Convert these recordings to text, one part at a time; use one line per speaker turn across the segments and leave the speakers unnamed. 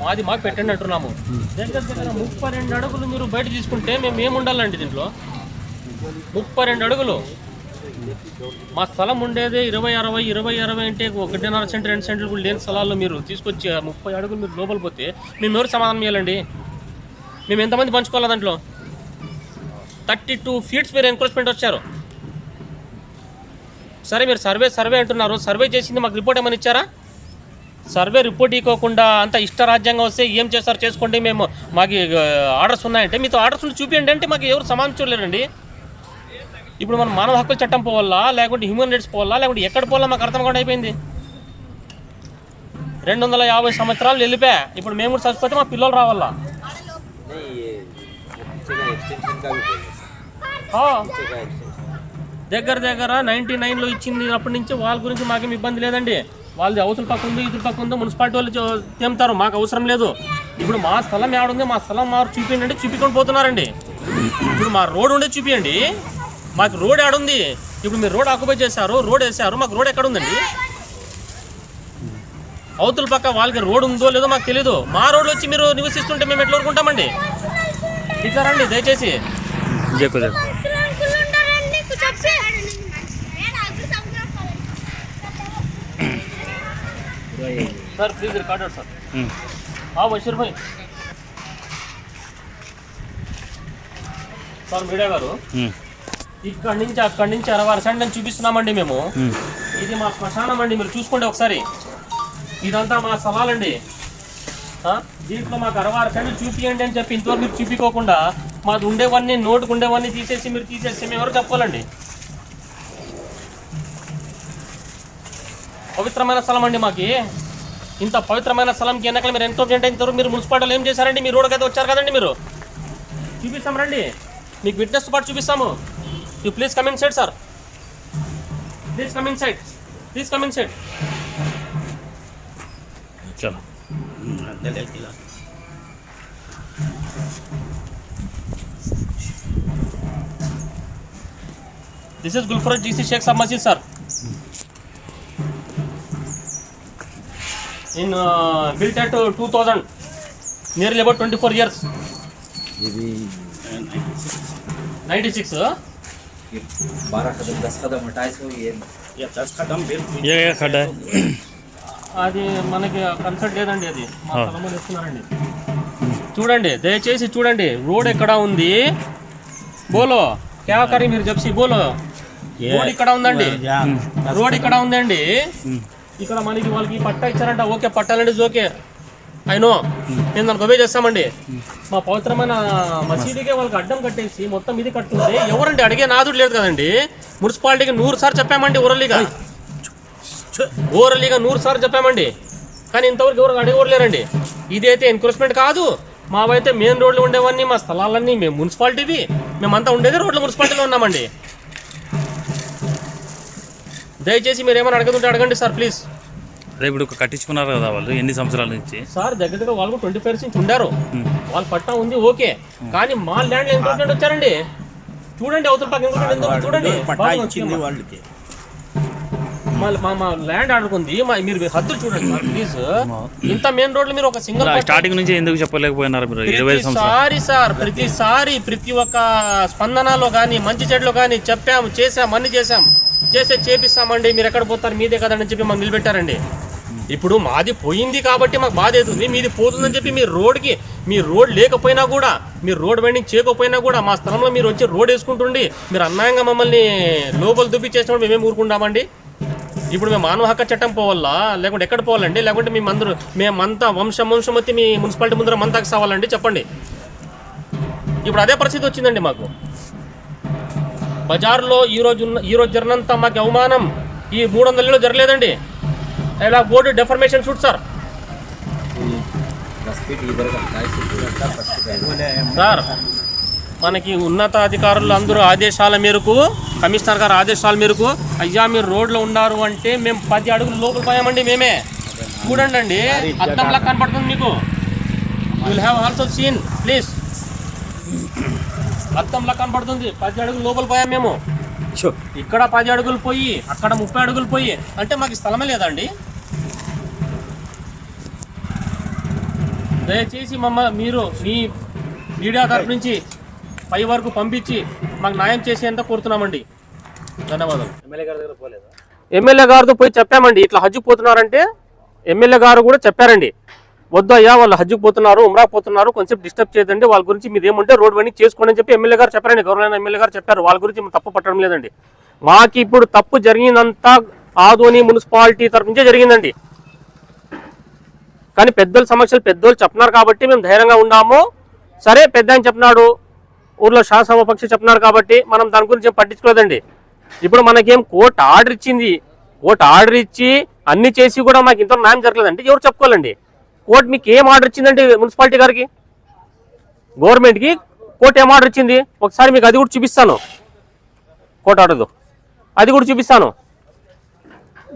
మాది మాకు పెట్టండి అంటున్నాము. దగ్గర దగ్గర ముప్పై రెండు అడుగులు మీరు బయట తీసుకుంటే మేము ఏమి ఉండాలండి దీంట్లో? ముప్పై రెండు అడుగులు. మా స్థలం ఉండేది ఇరవై అరవై ఇరవై అరవై అంటే ఒకటిన్నర సెంట్ రెండు సెంట్లు కూడా లేని స్థలాల్లో మీరు తీసుకొచ్చి ముప్పై అడుగులు మీరు లోపల పోతే మేము ఎవరు సమాధానం చేయాలండి మేము ఎంతమంది పంచుకోవాలి దాంట్లో? థర్టీ టూ ఫీట్స్ మీరు ఎంక్రోచ్మెంట్ వచ్చారు. సరే మీరు సర్వే సర్వే అంటున్నారు. సర్వే చేసింది మాకు రిపోర్ట్ ఏమైనా ఇచ్చారా? సర్వే రిపోర్ట్ ఇవ్వకుండా అంత ఇష్ట రాజ్యాంగం వస్తే ఏం చేస్తారు? చేసుకోండి మేము. మాకు ఆర్డర్స్ ఉన్నాయంటే మీతో ఆర్డర్స్ చూపించండి అంటే మాకు ఎవరు సమానించలేరండి ఇప్పుడు మనం మానవ హక్కుల చట్టం పోవాలా? లేకుంటే హ్యూమన్ రైట్స్ పోవాలా? లేకుంటే ఎక్కడ పోవాలా మాకు అర్థం కూడా అయిపోయింది. రెండు వందల యాభై సంవత్సరాలు వెళ్ళిపోయా ఇప్పుడు మేము కూడా చచ్చిపోతే మా పిల్లలు రావాలా? దగ్గర దగ్గర నైన్టీ నైన్లో ఇచ్చింది అప్పటి నుంచి వాళ్ళ గురించి మాకేం ఇబ్బంది లేదండి. వాళ్ళది అవతల పక్క ఉంది ఇతర పక్క ఉందో మున్సిపాలిటీ వాళ్ళు చూ- మాకు అవసరం లేదు. ఇప్పుడు మా స్థలం ఏడుంది మా స్థలం మాకు చూపించండి అంటే చూపించుకొని పోతున్నారండి. ఇప్పుడు మా రోడ్ ఉండే చూపించండి మాకు రోడ్ ఏడుంది. ఇప్పుడు మీరు రోడ్ ఆక్యుపై చేశారు రోడ్ వేసారు మాకు రోడ్ ఎక్కడ ఉందండి అవతల పక్క వాళ్ళకి రోడ్ ఉందో లేదో మాకు తెలియదు మా రోడ్లో వచ్చి మీరు నివసిస్తుంటే మేము ఎట్లా ఊరుకుంటామండి? ఇట్లా రండి దయచేసి.
చెప్పు.
Sir please recorder sir
um,
हाँ बशीर भाई సార్ మీడియా గారు
ఉమ్,
ఇక్కడి నుంచి అక్కడి నుంచి అరవై సెంట్ అని చూపిస్తున్నామండి మేము
ఉమ్.
ఇది మా శ్మశానం అండి మీరు చూసుకోండి ఒకసారి ఇదంతా మా స్థలాలండి ఆ? దీంట్లో మాకు అరవై సెంట్లు చూపియండి అని చెప్పి ఇంతవరకు మీరు చూపించుకోకుండా మాది ఉండేవన్నీ నోటుకు ఉండేవన్నీ తీసేసి మీరు తీసేసి మేము ఎవరు చెప్పాలండి పవిత్రమైన స్థలం అండి మాకి ఇంత పవిత్రమైన స్థలంకి వెనకాల మీరు ఎంతో ఇంతవరకు మీరు మున్సిపాలిటీలో ఏం చేశారండి? మీరు రోడ్డు అయితే వచ్చారు కదండి మీరు. చూపిస్తాం రండి. మీకు విట్నెస్ పాటు చూపిస్తాము. You please come inside sir please come inside please come inside
చలో
this is Gulfaraz G C Sheikh Sab Masjid sir In built at two thousand nearly about twenty four years
ये भी
ninety six
ये बारह कदम दस कदम हटाए सो ये
ఏ ఏ ఖడ్డా
అది మనకి కన్సల్ట్ లేదండి అది మా
ఆ.
స్థలంలో ఇస్తున్నారండి చూడండి దయచేసి చూడండి రోడ్ ఎక్కడ ఉంది బోలో క్యా కరీ మీరు చెప్పి బోలో రోడ్ ఇక్కడ ఉందండి రోడ్ ఇక్కడ ఉందండి
ఉమ్,
ఇక్కడ మనకి వాళ్ళకి పట్టా ఇచ్చారంట. Okay పట్టాలండి okay. అయినో నేను దానికి ఒబే చేస్తామండి. మా పవిత్రమైన మసీదుకే వాళ్ళకి అడ్డం కట్టేసి మొత్తం ఇది కట్టుకుంటే ఎవరండి అడిగే నాదుడు లేదు కదండి. మున్సిపాలిటీకి నూరు సార్లు చెప్పామండి ఓరల్లీగా ఓరల్లీగా నూరు సార్లు చెప్పామండి. కానీ ఇంతవరకు ఎవరు అడిగలేరండి ఇదైతే ఎన్క్రోచ్మెంట్ కాదు. మావైతే మెయిన్ రోడ్లు ఉండేవన్నీ మా స్థలాలన్నీ మేము మున్సిపాలిటీవి మేమంతా ఉండేది రోడ్ల మున్సిపాలిటీలో ఉన్నామండి. దయచేసి మీరు ఏమైనా అడగదుంటే అడగండి సార్ ప్లీజ్
అదే ఇప్పుడు కట్టించుకున్నారు కదా వాళ్ళు ఎన్ని సంవత్సరాల నుంచి?
సార్ దగ్గర దగ్గర వాళ్ళు ట్వంటీ ఫైవ్ నుంచి ఉండారు. వాళ్ళ పట్టా ఉంది ఓకే. కానీ మా ల్యాండ్ ఎంక్రోచ్మెంట్ వచ్చారండి. చూడండి అవతల పక్క చూడండి.
వాళ్ళకి.
మా మా- మా ల్యాండ్ ఆడుకుంది మా మీరు హద్దులు చూడండి సార్ ప్లీజ్ ఇంత మెయిన్ రోడ్లు మీరు ఒక సింగిల్
స్టార్టింగ్ నుంచి ఎందుకు చెప్పలేకపోయినారు మీరు? ఇరవై
సార్ ప్రతిసారి ప్రతి ఒక్క స్పందనలో కానీ మంచి చెడులో కానీ చెప్పాము చేసాం అన్ని చేసాం చేస్తే చేపిస్తామండి మీరు ఎక్కడ పోతారు మీదే కదండి అని చెప్పి మాకు నిలబెట్టారండి. ఇప్పుడు మాది పోయింది కాబట్టి మాకు బాధ అవుతుంది. మీది పోతుందని చెప్పి మీ రోడ్కి మీ రోడ్ లేకపోయినా కూడా మీరు రోడ్ వెండింగ్ చేయకపోయినా కూడా మా స్థలంలో మీరు వచ్చి రోడ్ వేసుకుంటుండి మీరు అన్యాయంగా మమ్మల్ని లోపల దుబ్బి చేసినప్పుడు మేమేం ఊరుకుంటామండి? ఇప్పుడు మేము మానవ హక్కు చట్టం పోవాలా? లేకుంటే ఎక్కడ పోవాలండి? లేకుంటే మేమందరూ మేమంతా వంశం వంశం వచ్చి మీ మున్సిపాలిటీ ముందర మంతాకి సావాలండి? చెప్పండి. ఇప్పుడు అదే పరిస్థితి వచ్చిందండి మాకు. బజార్లో ఈరోజు ఈరోజు జరిగినంత మాకు అవమానం. ఈ మూడు వందలలో జరగలేదండి. ఇలా
board deformation shoot sir
sir మనకి ఉన్నత అధికారులు అందరూ ఆదేశాల మేరకు కమిషనర్ గారు ఆదేశాల మేరకు అయ్యా మీరు రోడ్లో ఉన్నారు అంటే మేము పది అడుగులు లోపల పోయామండి మేమే. చూడండి అండి అద్దంలా కనపడుతుంది మీకు. You'll have also seen please అద్దంలా కనపడుతుంది పది అడుగులు లోపల పోయాం మేము. ఇక్కడ పది అడుగులు పోయి అక్కడ ముప్పై అడుగులు పోయి. అంటే మాకు స్థలమే లేదండి. దయచేసి మమ్మ మీరు మీ మీడియా తరపు నుంచి పై వరకు పంపించి మాకు న్యాయం చేసేంత కోరుతున్నామండి. ధన్యవాదాలు. ఎమ్మెల్యే గారితో పోయి చెప్పామండి. ఇట్లా హజ్జు పోతున్నారంటే ఎమ్మెల్యే గారు కూడా చెప్పారండి. వద్దయ్యా వాళ్ళు హజ్జుకు పోతున్నారు ఉమ్రాకు పోతున్నారు కొంచెం డిస్టర్బ్ చేయదండి. వాళ్ళ గురించి మీరు ఏముంటే రోడ్ వెనక్కి చేసుకోండి అని చెప్పి ఎమ్మెల్యే గారు చెప్పారండి. గవర్నమెంట్ ఎమ్మెల్యే గారు చెప్పారు. వాళ్ళ గురించి తప్పు పట్టడం లేదండి. మాకు ఇప్పుడు తప్పు జరిగినంత ఆదోని మున్సిపాలిటీ తరపు నుంచే జరిగిందండి. కానీ పెద్దల సమస్యలు పెద్దోళ్ళు చెప్తున్నారు కాబట్టి మేము ధైర్యంగా ఉన్నాము. సరే పెద్ద అని చెప్పినాడు. ఊర్లో శాసనసభ పక్షి చెప్పినాడు కాబట్టి మనం దాని గురించి పట్టించుకోలేదండి. ఇప్పుడు మనకేం కోర్టు ఆర్డర్ ఇచ్చింది? కోర్టు ఆర్డర్ ఇచ్చి అన్ని చేసి కూడా మాకు ఇంత న్యాయం జరగలేదంటే ఎవరు చెప్పుకోవాలండి? కోర్టు మీకు ఏం ఆర్డర్ ఇచ్చిందండి మున్సిపాలిటీ గారికి? గవర్నమెంట్కి కోర్టు ఏం ఆర్డర్ ఇచ్చింది? ఒకసారి మీకు అది కూడా చూపిస్తాను. కోర్టు ఆర్డర్దు. అది కూడా చూపిస్తాను.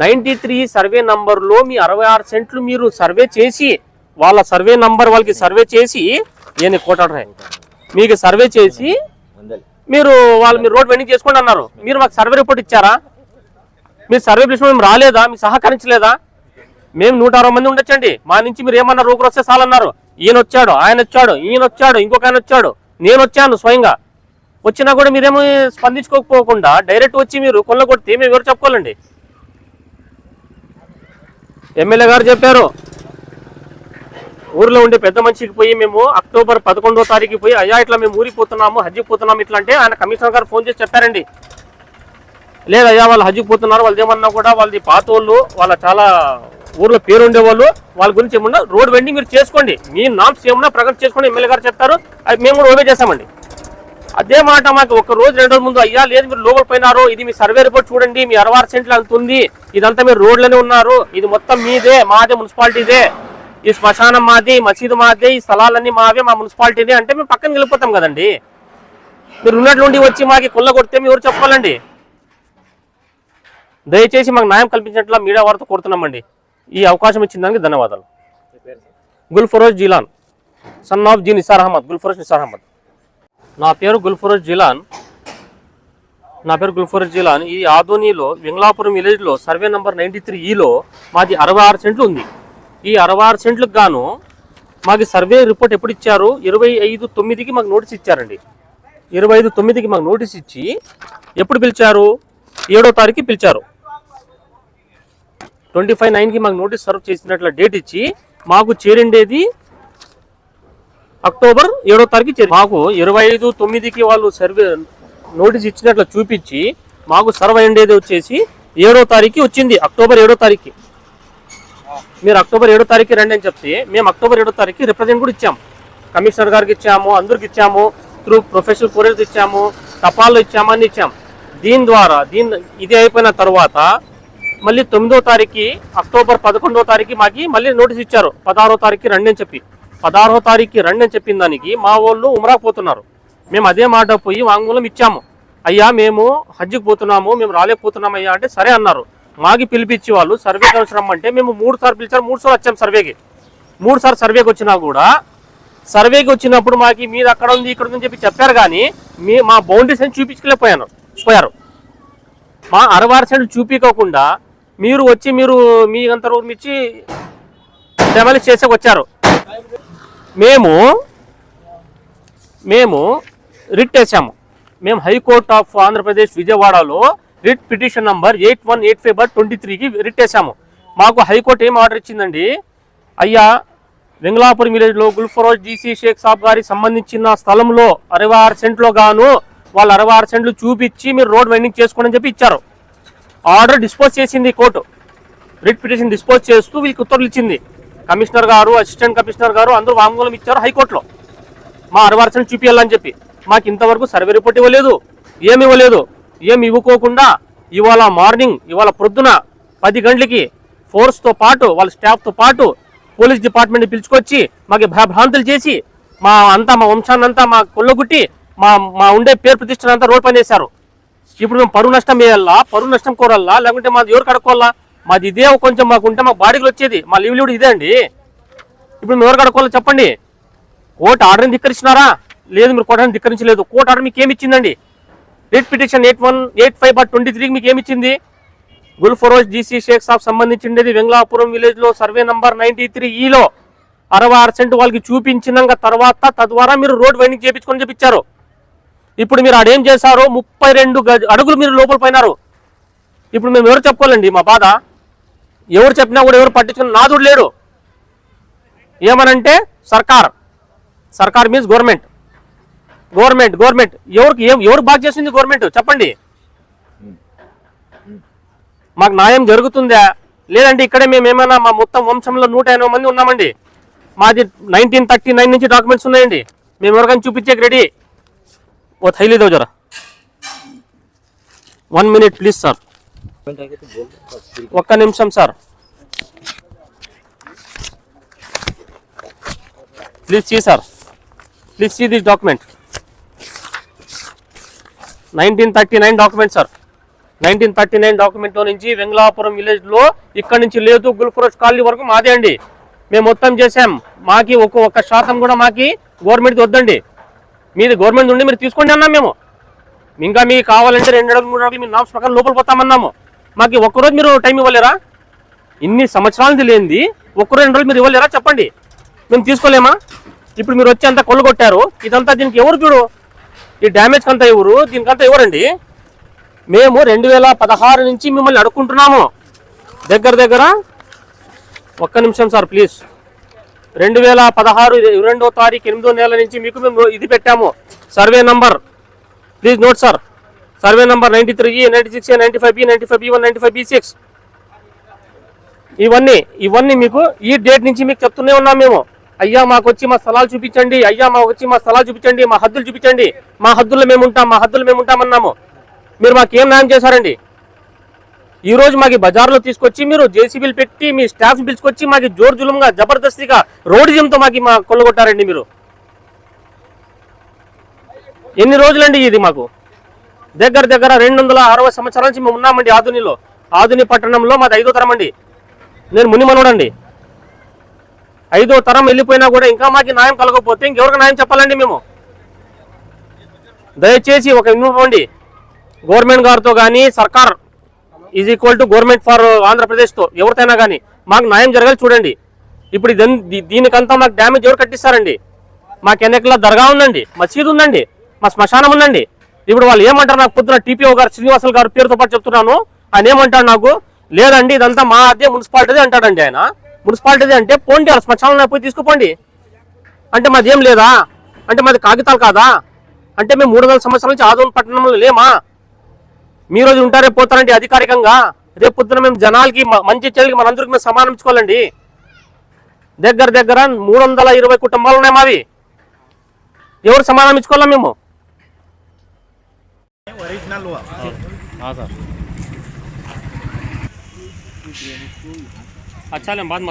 నైంటీ త్రీ సర్వే నంబర్లో మీ అరవై ఆరు సెంట్లు మీరు సర్వే చేసి వాళ్ళ సర్వే నంబర్ వాళ్ళకి సర్వే చేసి ఏంది కోట మీకు సర్వే చేసి మీరు వాళ్ళు మీరు రోడ్ వెండింగ్ చేసుకోండి అన్నారు. మీరు మాకు సర్వే రిపోర్ట్ ఇచ్చారా? మీరు సర్వే పిలిచిన మేము రాలేదా? మీకు సహకరించలేదా? మేము నూట అరవై మంది ఉండొచ్చండి. మా నుంచి మీరు ఏమన్నా రోగులు వస్తే చాలన్నారు. ఈయన వచ్చాడు ఆయన వచ్చాడు ఈయన వచ్చాడు ఇంకొక ఆయన వచ్చాడు. నేను వచ్చాను స్వయంగా. వచ్చినా కూడా మీరేమో స్పందించుకోకపోకుండా డైరెక్ట్ వచ్చి మీరు కొల్లగొడితే మేము ఎవరు చెప్పుకోవాలండి? ఎమ్మెల్యే గారు చెప్పారు ఊర్లో ఉండే పెద్ద మనిషికి పోయి మేము అక్టోబర్ పదకొండో తారీఖు పోయి అయ్యా ఇట్లా మేము ఊరికి పోతున్నాము హజ్జికి పోతున్నాము ఇట్లా అంటే ఆయన కమిషనర్ గారు ఫోన్ చేసి చెప్పారండి. లేదయ్యా వాళ్ళు హజ్జికి పోతున్నారు వాళ్ళు ఏమన్నా కూడా వాళ్ళది పాత వాళ్ళు వాళ్ళ చాలా ఊర్లో పేరు ఉండేవాళ్ళు వాళ్ళ గురించి ఏమన్నా రోడ్ వెండింగ్ మీరు చేసుకోండి. మీ నామ్స్ ఏమన్నా ప్రకటన చేసుకోండి ఎమ్మెల్యే గారు చెప్తారు. అది మేము కూడా ఓవే చేస్తామండి. అదే మాట మాకు ఒక రోజు రెండు రోజుల ముందు అయ్యా లేదు మీరు లోపల పోయినారు ఇది మీ సర్వే రిపోర్ట్ చూడండి మీ అరవై సెంట్లు అంత ఇదంతా మీరు రోడ్లోనే ఉన్నారు ఇది మొత్తం మీదే మాదే మున్సిపాలిటీదే. ఈ శ్మశానం మాది మసీదు మాదే ఈ స్థలాలన్నీ మావే మా మున్సిపాలిటీదే అంటే మేము పక్కన వెళ్ళిపోతాం కదండి. మీరు ఉన్నట్లుండి వచ్చి మాకు కుళ్ళ కొడితే మీరు ఎవరు చెప్పాలండి దయచేసి మాకు న్యాయం కల్పించినట్లు మీడియా వారితో కోరుతున్నామండి. ఈ అవకాశం ఇచ్చిన దానికి ధన్యవాదాలు. Gulfaroz Jilan son of G Nisar Ahmed Gulfaroz Nisar Ahmed. నా పేరు గుల్ఫరోజ్ జిలాన్. నా పేరు గుల్ఫరోజ్ జిలాన్. ఈ ఆధోనిలో వింగ్లాపురం విలేజ్లో సర్వే నెంబర్ నైంటీ త్రీ ఈలో మాది అరవై ఆరు సెంట్లు ఉంది. ఈ అరవై ఆరు సెంట్లకు గాను మాకు సర్వే రిపోర్ట్ ఎప్పుడు ఇచ్చారు? ఇరవై ఐదు తొమ్మిదికి మాకు నోటీస్ ఇచ్చారండి. ఇరవై ఐదు తొమ్మిదికి మాకు నోటీస్ ఇచ్చి ఎప్పుడు పిలిచారు? ఏడో తారీఖు పిలిచారు. ట్వంటీ ఫైవ్ నైన్కి మాకు నోటీస్ సర్వ్ చేసినట్ల డేట్ ఇచ్చి మాకు చేరిండేది అక్టోబర్ ఏడో తారీఖు చేరి మాకు ఇరవై ఐదు తొమ్మిదికి వాళ్ళు సర్వే నోటీస్ ఇచ్చినట్లు చూపించి మాకు సర్వ్ అయ్యేది వచ్చేసి ఏడో తారీఖు వచ్చింది అక్టోబర్ ఏడో తారీఖు. మీరు అక్టోబర్ ఏడో తారీఖు రండి అని చెప్తే మేము అక్టోబర్ ఏడో తారీఖు రిప్రజెంట్ కూడా ఇచ్చాము. కమిషనర్ గారికి ఇచ్చాము అందరికి ఇచ్చాము త్రూ ప్రొఫెషనల్ కొరియర్స్ ఇచ్చాము తపాల్లో ఇచ్చాము అని ఇచ్చాము. దీని ద్వారా దీని ఇది అయిపోయిన తర్వాత మళ్ళీ తొమ్మిదో తారీఖు అక్టోబర్ పదకొండో తారీఖు మాకి మళ్ళీ నోటీస్ ఇచ్చారు. పదహారో తారీఖు రండి అని చెప్పి. పదహారో తారీఖు రండి అని చెప్పిన దానికి మా వాళ్ళు ఉమరాకు పోతున్నారు. మేము అదే మాట పోయి వాంగ్మూలం ఇచ్చాము. అయ్యా మేము హజ్జుకు పోతున్నాము మేము రాలేకపోతున్నాం అయ్యా అంటే సరే అన్నారు. మాకి పిలిపించి వాళ్ళు సర్వేకి అవసరం రమ్మంటే మేము మూడు సార్లు పిలిచారు మూడు సార్లు వచ్చాము సర్వేకి. మూడు సార్లు సర్వేకి వచ్చినా కూడా సర్వేకి వచ్చినప్పుడు మాకు మీరు అక్కడ ఉంది ఇక్కడ ఉందని చెప్పి చెప్పారు కానీ మీ మా బౌండరీస్ అని చూపించలేకపోయాను పోయారు. మా అరవారు సెంట్లు చూపించకుండా మీరు వచ్చి మీరు మీ అంత రూమ్ ఇచ్చి డెమాలిష్ చేసే వచ్చారు మేము మేము రిట్ వేసాము. మేము హైకోర్ట్ ఆఫ్ ఆంధ్రప్రదేశ్ విజయవాడలో writ petition number eight one eight five bar twenty త్రీకి రిట్ వేసాము. మాకు హైకోర్టు ఏం ఆర్డర్ ఇచ్చిందండి? అయ్యా వెంగళాపురం విలేజ్లో గుల్ఫరోజ్ జీసీ షేక్ సాబ్ గారికి సంబంధించిన స్థలంలో అరవై ఆరు సెంట్లో గాను వాళ్ళు అరవై ఆరు సెంట్లు చూపించి మీరు రోడ్ వెండింగ్ చేసుకోండి అని చెప్పి ఇచ్చారు. ఆర్డర్ డిస్పోజ్ చేసింది కోర్టు. రిట్ పిటిషన్ డిస్పోజ్ చేస్తూ వీళ్ళకి ఉత్తర్వులు ఇచ్చింది. కమిషనర్ గారు అసిస్టెంట్ కమిషనర్ గారు అందరూ వాంగ్మూలం ఇచ్చారు హైకోర్టులో. మా అరవై చూపించాలని చెప్పి. మాకు ఇంతవరకు సర్వే రిపోర్ట్ ఇవ్వలేదు ఏమి ఇవ్వలేదు. ఏమి ఇవ్వకోకుండా ఇవాళ మార్నింగ్ ఇవాళ ప్రొద్దున పది గంటలకి ఫోర్స్తో పాటు వాళ్ళ స్టాఫ్తో పాటు పోలీస్ డిపార్ట్మెంట్ పిలుచుకొచ్చి మాకు భయభ్రాంతులు చేసి మా అంతా మా వంశాన్నంతా మా కొల్లగుట్టి మా మా ఉండే పేరు ప్రతిష్టనంతా అంతా రోడ్ పని చేశారు. ఇప్పుడు మేము పరువు నష్టం వేయాలా? పరువు నష్టం కోరాలా? లేకుంటే మాది ఎవరు కడుక్కోవాలా? మాది ఇదే కొంచెం మాకు ఉంటే మాకు బాడీలు వచ్చేది. మా లీవ్ ఇదే అండి. ఇప్పుడు మేము ఎవరు కడుక్కోవాలో చెప్పండి. కోర్టు ఆర్డర్ని ధిక్కరించినారా? లేదు మీరు కోర్టు ధిక్కరించలేదు. కోర్టు ఆర్డర్ మీకు ఏమి ఇచ్చిందండి writ petition eight one eight five bar twenty త్రీకి మీకు ఏమి ఇచ్చింది గుల్ఫరోజ్ జీసీ షేక్ సాబ్ సంబంధించిండేది. వెంగళాపురం విలేజ్లో సర్వే నంబర్ నైన్టీ త్రీ ఈలో అరవై ఆరు సెంట్ వాళ్ళకి చూపించినాక తర్వాత తద్వారా మీరు రోడ్ వైండింగ్ చేయించుకొని చెప్పించారు. ఇప్పుడు మీరు ఆడేం చేశారు ముప్పై రెండు గజ అడుగులు మీరు లోపల పోయినారు. ఇప్పుడు మేము ఎవరు చెప్పుకోవాలండి? మా బాధ. ఎవరు చెప్పినా కూడా ఎవరు పట్టించుకున్న నాదుడు లేడు. ఏమనంటే సర్కార్. సర్కార్ మీన్స్ గవర్నమెంట్ గవర్నమెంట్ గవర్నమెంట్ ఎవరికి ఏం ఎవరు బాగా చేసింది గవర్నమెంట్ చెప్పండి. మాకు న్యాయం జరుగుతుందా? లేదంటే ఇక్కడే మేము ఏమైనా మా మొత్తం వంశంలో నూట ఎనభై మంది ఉన్నామండి. మాది నైన్టీన్ థర్టీ నైన్ నుంచి డాక్యుమెంట్స్ ఉన్నాయండి. మేము ఎవరికైనా చూపించేకి రెడీ ఓ థైలీ దో వన్ మినిట్ ప్లీజ్ సార్ ఒక్క నిమిషం sir please see sir please see this document nineteen thirty nine document sir nineteen thirty nine డాక్యుమెంట్లో నుంచి వెంగళాపురం విలేజ్లో ఇక్కడ నుంచి లేదు గుల్ఫరోజ్ కాలనీ వరకు మాదే అండి. మేము మొత్తం చేసాం మాకి ఒక్క ఒక్క శాతం కూడా మాకి గవర్నమెంట్కి వద్దండి. మీది గవర్నమెంట్ నుండి మీరు తీసుకోండి అన్నాం మేము. ఇంకా మీకు కావాలంటే రెండు అడుగులు మూడు అడుగులు మీరు నామ్స్ ప్రకారం లోపల పోతామన్నాము. మాకు ఒక్కరోజు మీరు టైం ఇవ్వలేరా? ఇన్ని సంవత్సరాలది లేనిది ఒక్కరోజు రెండు రోజులు మీరు ఇవ్వలేరా చెప్పండి. మేము తీసుకోలేమా? ఇప్పుడు మీరు వచ్చి అంతా కొల్లగొట్టారు ఇదంతా దీనికి ఎవరు చూడు? ఈ డ్యామేజ్ అంతా ఎవరు? దీనికంతా ఎవరండి? మేము రెండు వేల పదహారు నుంచి మిమ్మల్ని అడుక్కుంటున్నాము. దగ్గర దగ్గర ఒక్క నిమిషం సార్ ప్లీజ్. రెండు వేల పదహారు రెండో తారీఖు ఎనిమిదో నెల నుంచి మీకు మేము ఇది పెట్టాము. Survey number. Please note sir survey number ninety three ninety six ninety five B ninety five B one ninety five B six. ఇవన్నీ ఇవన్నీ మీకు ఈ డేట్ నుంచి మీకు చెప్తూనే ఉన్నాం మేము. అయ్యా మాకు వచ్చి మా స్థలాలు చూపించండి. అయ్యా మాకు వచ్చి మా స్థలాలు చూపించండి. మా హద్దులు చూపించండి. మా హద్దుల్లో మేము ఉంటాం మా హద్దులు మేము ఉంటామన్నాము. మీరు మాకేం న్యాయం చేశారండి? ఈ రోజు మాకు బజార్లో తీసుకొచ్చి మీరు జేసీబీలు పెట్టి మీ స్టాఫ్ పిలుచుకొచ్చి మాకు జోరు జులుంగా జబర్దస్తిగా రోడిజంతో మాకు మా కొల్లగొట్టారండి మీరు. ఎన్ని రోజులండి ఇది మాకు? దగ్గర దగ్గర రెండు వందల అరవై సంవత్సరాల నుంచి మేము ఉన్నామండి ఆధునిలో. ఆధుని పట్టణంలో మాది ఐదో తరం అండి. నేను మునిమనుడండి. ఐదో తరం వెళ్ళిపోయినా కూడా ఇంకా మాకు న్యాయం కలగకపోతే ఇంకెవరికి న్యాయం చెప్పాలండి మేము? దయచేసి ఒక ఇవ్వండి గవర్నమెంట్ గారితో కానీ sarkar is equal to government for ఆంధ్రప్రదేశ్తో ఎవరితోనైనా కానీ మాకు న్యాయం జరగాలి చూడండి. ఇప్పుడు దీనికంతా మాకు డ్యామేజ్ ఎవరు కట్టిస్తారండి? మాకు ఎన్నికల దర్గా ఉందండి మసీదు ఉందండి మా శ్మశానం ఉందండి. ఇప్పుడు వాళ్ళు ఏమంటారు నాకు పొద్దున టీపీఓ గారు శ్రీనివాసులు గారు పేరుతో పాటు చెప్తున్నాను ఆయన ఏమంటాడు నాకు? లేదండి ఇదంతా మా అదే మున్సిపాలిటీ అంటాడండి ఆయన. మున్సిపాలిటీ అంటే పోండి వాళ్ళ శ్మశానం పోయి తీసుకుపోండి. అంటే మాది ఏం లేదా? అంటే మాది కాగితాలు కాదా? అంటే మేము మూడు వందల సంవత్సరాల నుంచి ఆదోన్ పట్టణంలో లేమా? మీ రోజు ఉంటారే పోతారండి అధికారికంగా రేపు పొద్దున మేము జనాలకి మ- మంచి చెల్లికి మనందరికి మేము సమానం ఇచ్చుకోవాలండి దగ్గర దగ్గర మూడు వందల ఇరవై కుటుంబాలు ఉన్నాయి మావి ఎవరు సమానం ఇచ్చుకోవాలా మేము
ओरिजिनल हुआ
సార్
अच्छा बात